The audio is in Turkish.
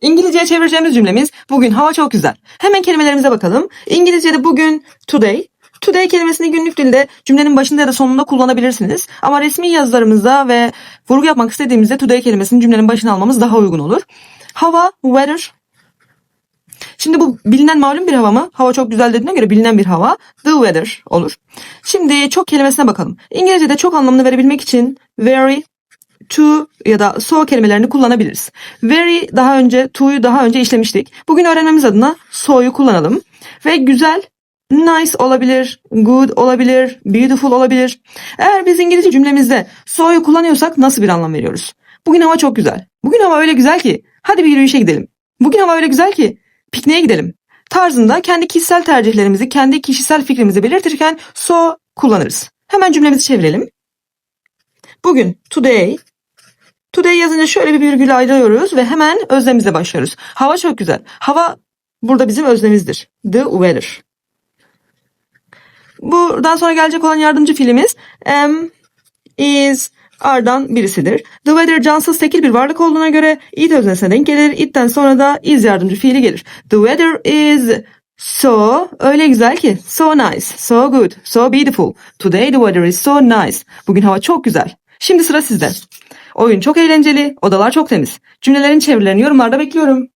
İngilizceye çevireceğimiz cümlemiz bugün hava çok güzel. Hemen kelimelerimize bakalım. İngilizce'de bugün today. Today kelimesini günlük dilde cümlenin başında ya da sonunda kullanabilirsiniz. Ama resmi yazılarımızda ve vurgu yapmak istediğimizde today kelimesini cümlenin başına almamız daha uygun olur. Hava, weather. Şimdi bu bilinen malum bir hava mı? Hava çok güzel dediğine göre bilinen bir hava. The weather olur. Şimdi çok kelimesine bakalım. İngilizce'de çok anlamını verebilmek için very, to ya da so kelimelerini kullanabiliriz. Very daha önce, to'yu daha önce işlemiştik. Bugün öğrenmemiz adına so'yu kullanalım. Ve güzel, nice olabilir, good olabilir, beautiful olabilir. Eğer biz İngilizce cümlemizde so'yu kullanıyorsak nasıl bir anlam veriyoruz? Bugün hava çok güzel. Bugün hava öyle güzel ki hadi bir yürüyüşe gidelim. Bugün hava öyle güzel ki pikniğe gidelim. Tarzında kendi kişisel tercihlerimizi, kendi kişisel fikrimizi belirtirken so kullanırız. Hemen cümlemizi çevirelim. Bugün, today, Today yazınca şöyle bir virgül ayrılıyoruz ve hemen özlemimize başlıyoruz. Hava çok güzel. Hava burada bizim özlemimizdir. The weather. Buradan sonra gelecek olan yardımcı fiilimiz am, is, are'dan birisidir. The weather cansız tekil bir varlık olduğuna göre it öznesine denk gelir. It'ten sonra da is yardımcı fiili gelir. The weather is so öyle güzel ki so nice, so good, so beautiful. Today the weather is so nice. Bugün hava çok güzel. Şimdi sıra sizde. Oyun çok eğlenceli, odalar çok temiz. Cümlelerin çevirilerini yorumlarda bekliyorum.